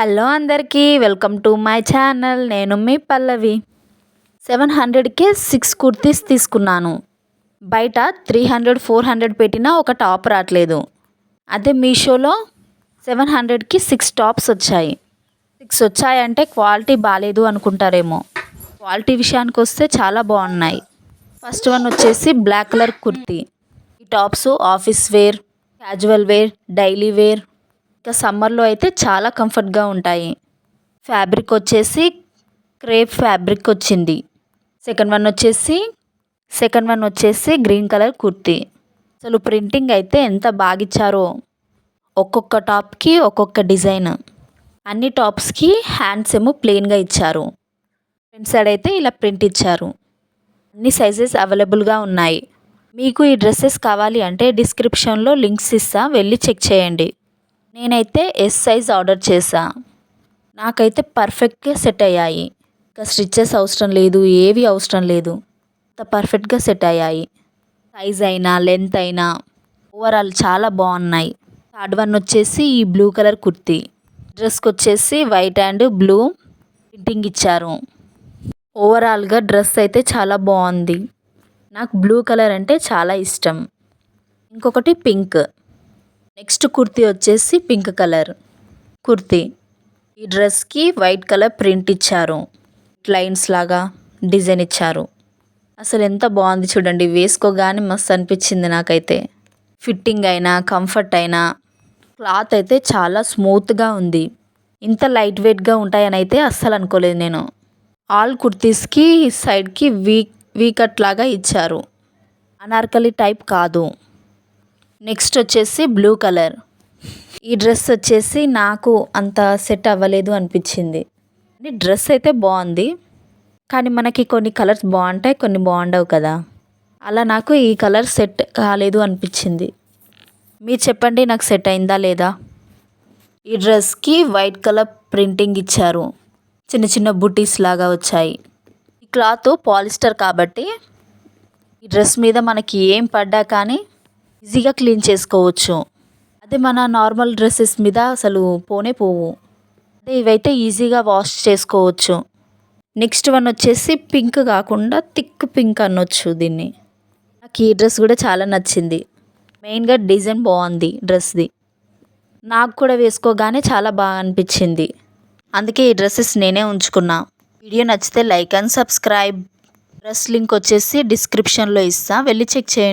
Hello అందరికీ welcome to my channel. నేను మీ పల్లవి. సెవెన్ హండ్రెడ్కే సిక్స్ కుర్తీస్ తీసుకున్నాను. బయట త్రీ హండ్రెడ్ ఫోర్ హండ్రెడ్ పెట్టినా ఒక టాప్ రావట్లేదు అదే మీషోలో సెవెన్ హండ్రెడ్కి సిక్స్ టాప్స్ వచ్చాయి. సిక్స్ వచ్చాయంటే క్వాలిటీ బాగాలేదు అనుకుంటారేమో. క్వాలిటీ విషయానికి వస్తే చాలా బాగున్నాయి. ఫస్ట్ వన్ వచ్చేసి బ్లాక్ కలర్ కుర్తీ. ఈ tops office wear casual wear daily wear ఇంకా సమ్మర్లో అయితే చాలా కంఫర్ట్గా ఉంటాయి. ఫ్యాబ్రిక్ వచ్చేసి క్రేప్ ఫ్యాబ్రిక్ వచ్చింది. సెకండ్ వన్ వచ్చేసి సెకండ్ వన్ వచ్చేసి గ్రీన్ కలర్ కుర్తీ. అసలు ప్రింటింగ్ అయితే ఎంత బాగా ఇచ్చారో ఒక్కొక్క టాప్కి ఒక్కొక్క డిజైన్. అన్ని టాప్స్కి హ్యాండ్స్ ఏమో ప్లెయిన్గా ఇచ్చారు. ఫ్రంట్ సైడ్ అయితే ఇలా ప్రింట్ ఇచ్చారు. అన్ని సైజెస్ అవైలబుల్గా ఉన్నాయి. మీకు ఈ డ్రెస్సెస్ కావాలి అంటే డిస్క్రిప్షన్లో లింక్స్ ఇస్తా. వెళ్ళి చెక్ చేయండి. నేనైతే ఎస్ సైజ్ ఆర్డర్ చేశా. నాకైతే పర్ఫెక్ట్గా సెట్ అయ్యాయి. ఇంకా స్టిచ్చెస్ అవసరం లేదు ఏవి అవసరం లేదు. అంత పర్ఫెక్ట్గా సెట్ అయ్యాయి. సైజ్ అయినా లెంత్ అయినా ఓవరాల్ చాలా బాగున్నాయి. థర్డ్ వన్ వచ్చేసి ఈ బ్లూ కలర్ కుర్తీ. డ్రెస్కి వచ్చేసి వైట్ అండ్ బ్లూ ప్రింటింగ్ ఇచ్చారు. ఓవరాల్గా డ్రెస్ అయితే చాలా బాగుంది. నాకు బ్లూ కలర్ అంటే చాలా ఇష్టం. ఇంకొకటి పింక్ నెక్స్ట్ కుర్తీ వచ్చేసి పింక్ కలర్ కుర్తీ. ఈ డ్రెస్కి వైట్ కలర్ ప్రింట్ ఇచ్చారు. లైన్స్ లాగా డిజైన్ ఇచ్చారు. అసలు ఎంత బాగుంది చూడండి వేసుకోగానే మస్తు అనిపించింది నాకైతే. ఫిట్టింగ్ అయినా కంఫర్ట్ అయినా క్లాత్ అయితే చాలా స్మూత్గా ఉంది. ఇంత లైట్ వెయిట్గా ఉంటాయని అయితే అస్సలు అనుకోలేదు నేను. ఆల్ కుర్తీస్కి సైడ్కి వీ వీకట్ లాగా ఇచ్చారు. అనార్కలి టైప్ కాదు. నెక్స్ట్ వచ్చేసి బ్లూ కలర్. ఈ డ్రెస్ వచ్చేసి నాకు అంత సెట్ అవ్వలేదు అనిపించింది. డ్రెస్ అయితే బాగుంది. కానీ మనకి కొన్ని కలర్స్ బాగుంటాయి కొన్ని బాగుండవు కదా. అలా నాకు ఈ కలర్ సెట్ కాలేదు అనిపించింది. మీరు చెప్పండి నాకు సెట్ అయిందా లేదా? ఈ డ్రెస్కి వైట్ కలర్ ప్రింటింగ్ ఇచ్చారు. చిన్న చిన్న బుటీస్ లాగా వచ్చాయి. ఈ క్లాత్ పాలిస్టర్ కాబట్టి ఈ డ్రెస్ మీద మనకి ఏం పడ్డా కానీ ఈజీగా క్లీన్ చేసుకోవచ్చు. అదే మన నార్మల్ డ్రెస్సెస్ మీద అసలు పోనే పోవు. అదే ఇవైతే ఈజీగా వాష్ చేసుకోవచ్చు. నెక్స్ట్ వన్ వచ్చేసి పింక్ కాకుండా థిక్ పింక్ అనొచ్చు దీన్ని. నాకు ఈ డ్రెస్ కూడా చాలా నచ్చింది. మెయిన్గా డిజైన్ బాగుంది డ్రెస్ది. నాకు కూడా వేసుకోగానే చాలా బాగా అనిపించింది. అందుకే ఈ డ్రెస్సెస్ నేనే ఉంచుకున్నా. వీడియో నచ్చితే like and subscribe. Dress link వచ్చేసి డిస్క్రిప్షన్లో ఇస్తా. వెళ్ళి చెక్ చేయండి.